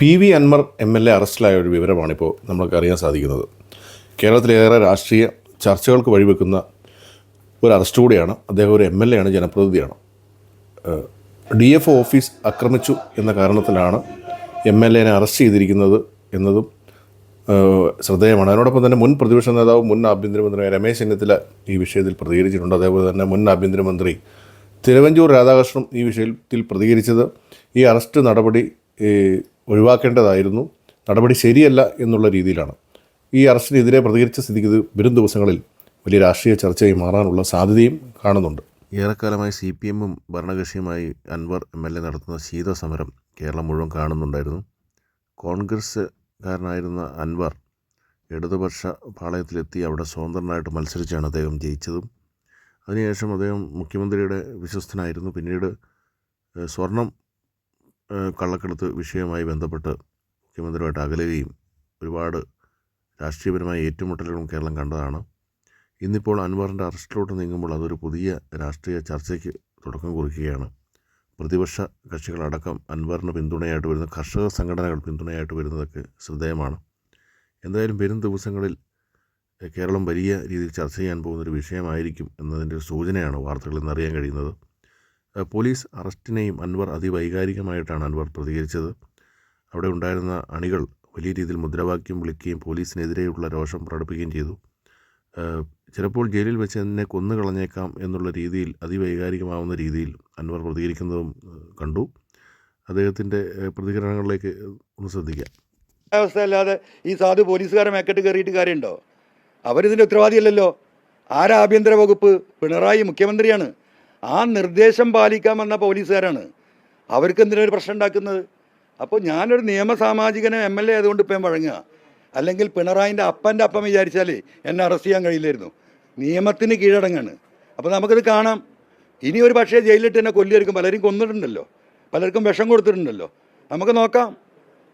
P V Anvar M L A അറസ്റ്റിലായ ഒരു വിവരമാണിപ്പോൾ നമുക്ക് അറിയാൻ സാധിക്കുന്നത്. കേരളത്തിലേറെ രാഷ്ട്രീയ ചർച്ചകൾക്ക് വഴിവെക്കുന്ന ഒരു അറസ്റ്റ് കൂടിയാണ്. അദ്ദേഹം ഒരു എം എൽ എ ആണ് ജനപ്രതിനിധിയാണ്. ഡി എഫ് ഓഫീസ് ആക്രമിച്ചു എന്ന കാരണത്തിലാണ് എം എൽ എനെ അറസ്റ്റ് ചെയ്തിരിക്കുന്നത് എന്നതും ശ്രദ്ധേയമാണ്. അതിനോടൊപ്പം തന്നെ മുൻ പ്രതിപക്ഷ നേതാവ് മുൻ ആഭ്യന്തരമന്ത്രി രമേശ് ചെന്നിത്തല ഈ വിഷയത്തിൽ പ്രതികരിച്ചിട്ടുണ്ട്. അതേപോലെ തന്നെ മുൻ ആഭ്യന്തരമന്ത്രി തിരുവഞ്ചൂർ രാധാകൃഷ്ണൻ ഈ വിഷയത്തിൽ പ്രതികരിച്ചത് ഈ അറസ്റ്റ് നടപടി ഒഴിവാക്കേണ്ടതായിരുന്നു. നടപടി ശരിയല്ല എന്നുള്ള രീതിയിലാണ്. ഈ അറസ്റ്റിനെതിരെ പ്രതികരിച്ച സ്ഥിതിക്ക് ഇത് വരും ദിവസങ്ങളിൽ വലിയ രാഷ്ട്രീയ ചർച്ചയായി മാറാനുള്ള സാധ്യതയും കാണുന്നുണ്ട്. ഏറെക്കാലമായി സി പി എമ്മും ഭരണകക്ഷിയുമായി അൻവർ എം എൽ എ നടത്തുന്ന ശീതസമരം കേരളം മുഴുവൻ കാണുന്നുണ്ടായിരുന്നു. കോൺഗ്രസ്സുകാരനായിരുന്ന അൻവർ ഇടതുപക്ഷ പാളയത്തിലെത്തി അവിടെ സ്വതന്ത്രനായിട്ട് മത്സരിച്ചാണ് അദ്ദേഹം ജയിച്ചതും. അതിനുശേഷം അദ്ദേഹം മുഖ്യമന്ത്രിയുടെ വിശ്വസ്തനായിരുന്നു. പിന്നീട് സ്വർണം കള്ളക്കടത്ത് വിഷയവുമായി ബന്ധപ്പെട്ട് മുഖ്യമന്ത്രിയുമായിട്ട് അകലുകയും ഒരുപാട് രാഷ്ട്രീയപരമായ ഏറ്റുമുട്ടലുകളും കേരളം കണ്ടതാണ്. ഇന്നിപ്പോൾ അൻവറിന്റെ അറസ്റ്റിലോട്ട് നീങ്ങുമ്പോൾ അതൊരു പുതിയ രാഷ്ട്രീയ ചർച്ചയ്ക്ക് തുടക്കം കുറിക്കുകയാണ്. പ്രതിപക്ഷ കക്ഷികളടക്കം അൻവറിന് പിന്തുണയായിട്ട് വരുന്ന കർഷക സംഘടനകൾ പിന്തുണയായിട്ട് വരുന്നതൊക്കെ ശ്രദ്ധേയമാണ്. എന്തായാലും വരും ദിവസങ്ങളിൽ കേരളം വലിയ രീതിയിൽ ചർച്ച ചെയ്യാൻ പോകുന്നൊരു വിഷയമായിരിക്കും എന്നതിന്റെ സൂചനയാണ് വാർത്തകളിൽ നിന്ന് അറിയാൻ കഴിയുന്നത്. പോലീസ് അറസ്റ്റിനെയും അൻവർ അതിവൈകാരികമായിട്ടാണ് അൻവർ പ്രതികരിച്ചത്. അവിടെ ഉണ്ടായിരുന്ന അണികൾ വലിയ രീതിയിൽ മുദ്രാവാക്യം വിളിക്കുകയും പോലീസിനെതിരെയുള്ള രോഷം പ്രകടിപ്പിക്കുകയും ചെയ്തു. ചിലപ്പോൾ ജയിലിൽ വെച്ച് എന്നെ കൊന്നു കളഞ്ഞേക്കാം എന്നുള്ള രീതിയിൽ അതിവൈകാരികമാവുന്ന രീതിയിൽ അൻവർ പ്രതികരിക്കുന്നതും കണ്ടു. അദ്ദേഹത്തിന്റെ പ്രതികരണങ്ങളിലേക്ക് ഒന്ന് ശ്രദ്ധിക്കാം അവസ്ഥയല്ലാതെ ഈ സാധു പോലീസുകാരെ മേക്കെട്ട് കയറിയിട്ട് കാര്യമുണ്ടോ? അവരിതിന്റെ ഉത്തരവാദിയല്ലല്ലോ. ആരാ ആഭ്യന്തര വകുപ്പ് പിണറായി മുഖ്യമന്ത്രിയാണ്? ആ നിർദ്ദേശം പാലിക്കാൻ വന്ന പോലീസുകാരാണ്. അവർക്ക് എന്തിനാ ഒരു പ്രശ്നം ഉണ്ടാക്കുന്നത്? അപ്പോൾ ഞാനൊരു നിയമസാമാജികനെ എം എൽ എ ആയതുകൊണ്ട് ഇപ്പം വഴങ്ങുക. അല്ലെങ്കിൽ പിണറായിന്റെ അപ്പന്റെ അപ്പം വിചാരിച്ചാൽ എന്നെ അറസ്റ്റ് ചെയ്യാൻ കഴിയില്ലായിരുന്നു. നിയമത്തിന് കീഴടങ്ങാണ്. അപ്പോൾ നമുക്കത് കാണാം. ഇനി ഒരു പക്ഷേ ജയിലിലിട്ട് എന്നെ കൊല്ലിയായിരിക്കും പലരും കൊന്നിട്ടുണ്ടല്ലോ. പലർക്കും വിഷം കൊടുത്തിട്ടുണ്ടല്ലോ. നമുക്ക് നോക്കാം.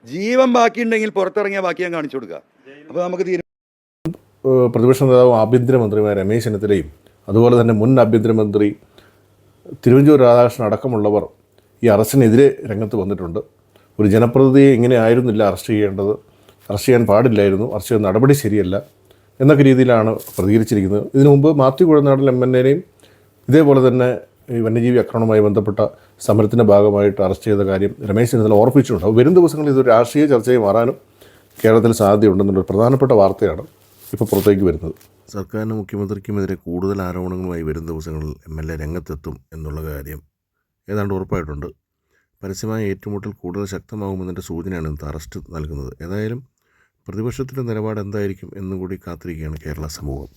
ജീവൻ ബാക്കിയുണ്ടെങ്കിൽ പുറത്തിറങ്ങിയ ബാക്കി ഞാൻ കാണിച്ചു കൊടുക്കുക അപ്പോൾ നമുക്ക് തീരുമാനം പ്രതിപക്ഷ നേതാവും ആഭ്യന്തരമന്ത്രിമാർ രമേശ് ചെന്നിത്തലയും അതുപോലെ തന്നെ മുൻ ആഭ്യന്തരമന്ത്രി തിരുവഞ്ചൂർ രാധാകൃഷ്ണൻ അടക്കമുള്ളവർ ഈ അറസ്റ്റിനെതിരെ രംഗത്ത് വന്നിട്ടുണ്ട്. ഒരു ജനപ്രതിനിധിയെ ഇങ്ങനെ ആയിരുന്നില്ല അറസ്റ്റ് ചെയ്യേണ്ടത്. അറസ്റ്റ് ചെയ്യാൻ പാടില്ലായിരുന്നു. അറസ്റ്റ് ചെയ്യുന്ന നടപടി ശരിയല്ല എന്നൊക്കെ രീതിയിലാണ് പ്രതികരിച്ചിരിക്കുന്നത്. ഇതിനു മുമ്പ് മാത്യു കുഴനാടൻ എം എൻ എനെയും ഇതേപോലെ തന്നെ ഈ വന്യജീവി ആക്രമണവുമായി ബന്ധപ്പെട്ട സമരത്തിന്റെ ഭാഗമായിട്ട് അറസ്റ്റ് ചെയ്ത കാര്യം രമേശ് ചെന്നിത്തല ഓർപ്പിച്ചിട്ടുണ്ട് അപ്പോൾ വരും ദിവസങ്ങളിൽ ഇതൊരു രാഷ്ട്രീയ ചർച്ചയായി മാറാനും കേരളത്തിൽ സാധ്യതയുണ്ടെന്നുള്ളൊരു പ്രധാനപ്പെട്ട വാർത്തയാണ് ഇപ്പോൾ പുറത്തേക്ക് വരുന്നത്. സർക്കാരിനും മുഖ്യമന്ത്രിക്കുമെതിരെ കൂടുതൽ ആരോപണങ്ങളുമായി വരും ദിവസങ്ങളിൽ എം എൽ എ രംഗത്തെത്തും എന്നുള്ള കാര്യം ഏതാണ്ട് ഉറപ്പായിട്ടുണ്ട്. പരസ്യമായ ഏറ്റുമുട്ടൽ കൂടുതൽ ശക്തമാകുമെന്നതിന്റെ സൂചനയാണ് ഇന്നത്തെ അറസ്റ്റ് നൽകുന്നത്. ഏതായാലും പ്രതിപക്ഷത്തിന്റെ നിലപാട് എന്തായിരിക്കും എന്നും കൂടി കാത്തിരിക്കുകയാണ് കേരള സമൂഹം.